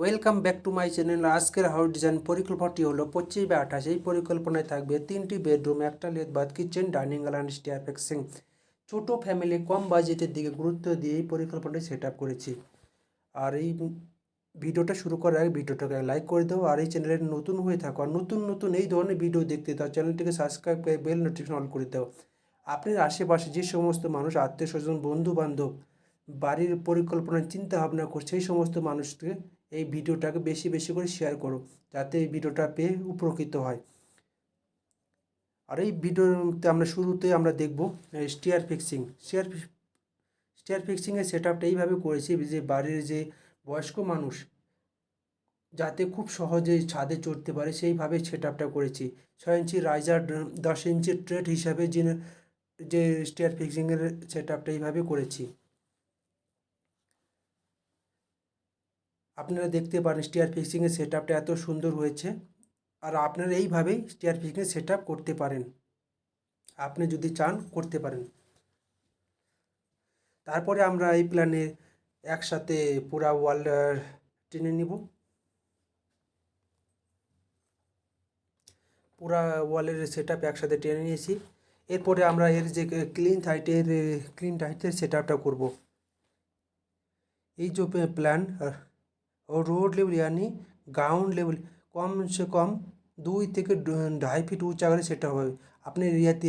Welcome back to my channel আজকের house design পরিকল্পনাটি হলো পঁচিশ বা আঠাশ। এই পরিকল্পনায় থাকবে তিনটি বেডরুম একটা লেদ বাদ kitchen dining hall and stair fixing ছোটো ফ্যামিলি কম বাজেটের দিকে গুরুত্ব দিয়ে এই পরিকল্পনাটি সেট আপ করেছি। আর এই ভিডিওটা শুরু করার আগে ভিডিওটাকে লাইক করে দাও। আর এই চ্যানেলে নতুন হয়ে থাকো আর নতুন নতুন এই ধরনের ভিডিও দেখতে দাও চ্যানেলটিকে সাবস্ক্রাইব করে বেল নোটিফিকেশন অন করে দাও। আপনার আশেপাশে যে সমস্ত মানুষ আত্মীয় স্বজন বন্ধু বান্ধব বাড়ির পরিকল্পনার চিন্তা ভাবনা করছে, সেই সমস্ত মানুষকে এই ভিডিওটাকে বেশি বেশি করে শেয়ার করো যাতে এই ভিডিওটা পেয়ে উপকৃত হয়। আর এই ভিডিওতে আমরা শুরুতে আমরা দেখব স্টিয়ার ফিক্সিং স্টিয়ার স্টিয়ার ফিক্সিংয়ের সেট আপটা এইভাবে করেছি যে বাড়ির যে বয়স্ক মানুষ যাতে খুব সহজে ছাদে চড়তে পারে, সেইভাবে সেট আপটা করেছি। ছয় ইঞ্চি রাইজার দশ ইঞ্চি ট্রেড হিসাবে যে যে স্টিয়ার ফিক্সিংয়ের সেট আপটা এইভাবে করেছি। আপনারা দেখতে পারেন স্টিয়ার ফিক্সিংয়ের সেট আপটা এত সুন্দর হয়েছে। আর আপনারা এইভাবেই স্টিয়ার ফিক্সিংয়ের সেট আপ করতে পারেন। আপনি যদি চান, করতে পারেন। তারপরে আমরা এই প্ল্যানে একসাথে পুরা ওয়াল টেনে নিব। পুরা ওয়ালের সেট আপ একসাথে টেনে নিয়েছি। এরপরে আমরা এর যে ক্লিন হাইটের ক্লিন হাইটের সেট আপটা করব। এই যে প্ল্যান রোড লেভেল यानी গ্রাউন্ড লেভেল কম সে কম দুই থেকে ঢাই ফিট উঁচা করে সেটা হবে আপনি এরিয়াতে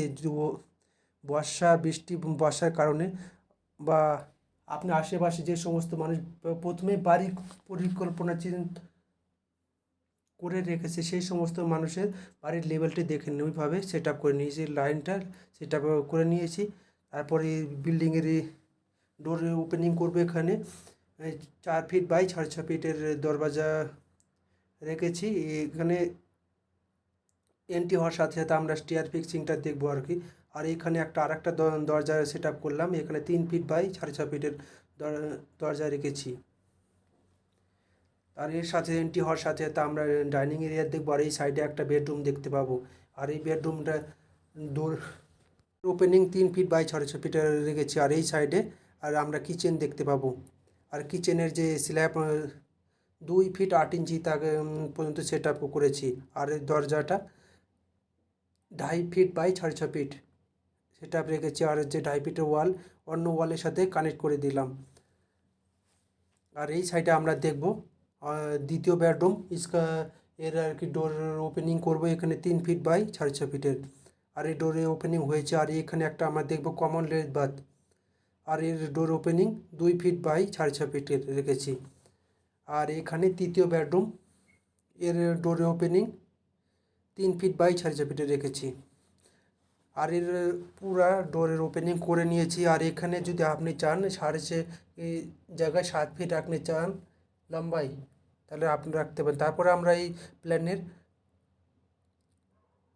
বর্ষা বৃষ্টি বর্ষার কারণে বা আপনার আশেপাশে যে সমস্ত মানুষ প্রথমে বাড়ি পরিকল্পনা করে রেখেছে, সেই সমস্ত মানুষের বাড়ির লেভেলটি দেখে ওইভাবে সেট আপ করে নিয়েছি লাইনটা সেট আপ করে নিয়েছি। তারপরে বিল্ডিংয়ের ডোর ওপেনিং করবে এখানে। চার ফিট বাই সাড়ে ছ ফিটের দরওয়াজা রেখেছি। এখানে এন্ট্রি হওয়ার সাথে সাথে আমরা স্টিয়ার ফিক্সিংটা দেখব আর কি। আর এখানে একটা আর একটা দরজা সেট আপ করলাম। এখানে তিন ফিট বাই সাড়ে ছ ফিটের দরজা রেখেছি। আর এর সাথে এন্ট্রি হওয়ার সাথে সাথে আমরা ডাইনিং এরিয়া দেখব। আর এই সাইডে একটা বেডরুম দেখতে পাবো। আর এই বেডরুমটা দূর ওপেনিং তিন ফিট বাই সাড়ে ছ ফিটের রেখেছি। আর এই সাইডে আর আমরা কিচেন দেখতে পাবো। আর কিচেনের যে স্ল্যাব দুই ফিট আট ইঞ্চি তাকে পর্যন্ত সেট আপ করেছি। আর দরজাটা ঢাই ফিট বাই সাড়ে ছ ফিট সেট আপ রেখেছি। আর যে ঢাই ফিটের ওয়াল অন্য ওয়ালের সাথে কানেক্ট করে দিলাম। আর এই সাইডে আমরা দেখব দ্বিতীয় বেডরুম ইসকা, এর আর কি ডোর ওপেনিং করব এখানে তিন ফিট বাই সাড়ে ছ ফিটের আর এই ডোরে ওপেনিং হয়েছে। আর এখানে একটা আমরা দেখব কমন লেট বাথ আর এর ডোর ওপেনিং দুই ফিট বাই সাড়ে ছ ফিটের রেখেছি। আর এখানে তৃতীয় বেডরুম এর ডোর ওপেনিং তিন ফিট বাই সাড়ে ছ ফিটে রেখেছি। আর এর পুরা ডোরের ওপেনিং করে নিয়েছি। আর এখানে যদি আপনি চান, সাড়ে ছ জায়গায় সাত ফিট আপনি চান লম্বাই, তাহলে আপনি রাখতে পারেন। তারপরে আমরা এই প্ল্যানের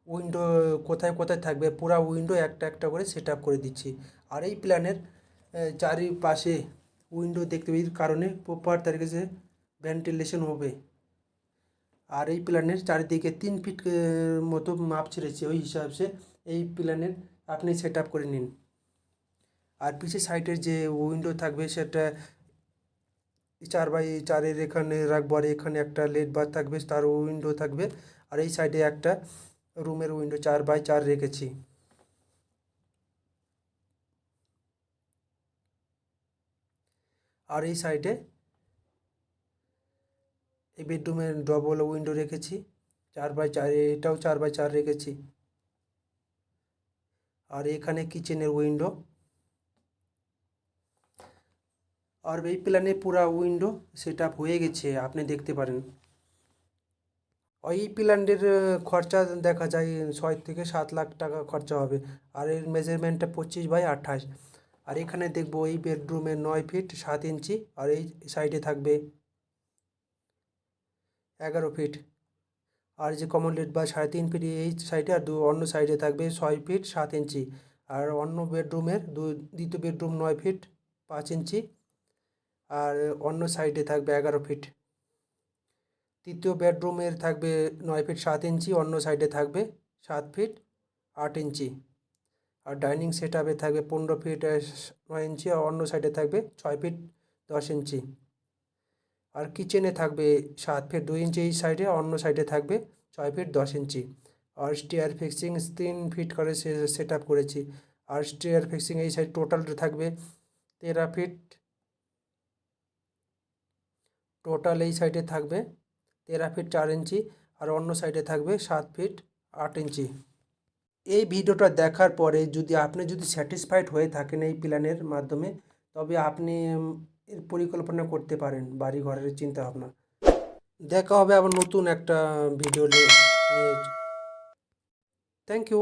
উইন্ডো কোথায় কোথায় থাকবে? পুরা উইন্ডো একটা একটা করে সেট করে দিচ্ছি। আর এই প্ল্যানের চারিপাশে উইন্ডো দেখতে এর কারণে প্রপার তার কাছে ভেন্টিলেশন হবে। আর এই প্ল্যানের চারিদিকে তিন ফিট মতো মাপ ছেড়েছে, ওই হিসাবে এই প্ল্যানের আপনি সেট আপ করে নিন। আর পিছের সাইডের যে উইন্ডো থাকবে, সেটা চার বাই চারের এখানে রাখব, আর এখানে একটা লেট বার থাকবে তার উইন্ডো থাকবে। আর এই সাইডে একটা রুমের উইন্ডো চার বাই চার রেখেছি। আর এই সাইডে এই বেডরুমে ডবল উইন্ডো রেখেছি, চার বাই চার, এটাও চার বাই চার রেখেছি। আর এখানে কিচেনের উইন্ডো। আর এই প্ল্যানে পুরা উইন্ডো সেট হয়ে গেছে, আপনি দেখতে পারেন। ওই প্ল্যানের খরচা দেখা যায় ছয় থেকে সাত লাখ টাকা খরচা হবে, আর এর মেজারমেন্টটা পঁচিশ বাই আঠাশ। আর এখানে দেখব এই বেডরুমে নয় ফিট সাত ইঞ্চি আর এই সাইডে থাকবে এগারো ফিট আর যে কমন লেট বা সাড়ে তিন ফিট এই সাইডে আর দু অন্য সাইডে থাকবে ছয় ফিট সাত ইঞ্চি আর অন্য বেডরুমের দু দ্বিতীয় বেডরুম নয় ফিট পাঁচ ইঞ্চি আর অন্য সাইডে থাকবে এগারো ফিট তৃতীয় বেডরুমের থাকবে নয় ফিট সাত ইঞ্চি অন্য সাইডে থাকবে সাত ফিট আট ইঞ্চি আর ডাইনিং সেট আপে থাকবে পনেরো ফিট নয় ইঞ্চি আর অন্য সাইডে থাকবে ছয় ফিট দশ ইঞ্চি। আর কিচেনে থাকবে সাত ফিট দুই ইঞ্চি এই সাইডে, অন্য সাইডে থাকবে ছয় ফিট দশ ইঞ্চি। আর স্টেয়ার ফিক্সিং তিন ফিট করে সেট আপ করেছি। আর স্টেয়ার ফিক্সিং এই সাইড টোটালটা থাকবে তেরো ফিট। টোটাল এই সাইডে থাকবে তেরো ফিট চার ইঞ্চি আর অন্য সাইডে থাকবে সাত ফিট আট ইঞ্চি। এই ভিডিওটা দেখার পরে যদি আপনি যদি স্যাটিসফাইড হয়ে থাকেন এই প্ল্যানের মাধ্যমে, তবে আপনি এর পরিকল্পনা করতে পারেন বাড়ি ঘরের চিন্তা ভাবনা দেখা হবে আবার নতুন একটা ভিডিও নিয়ে। Thank you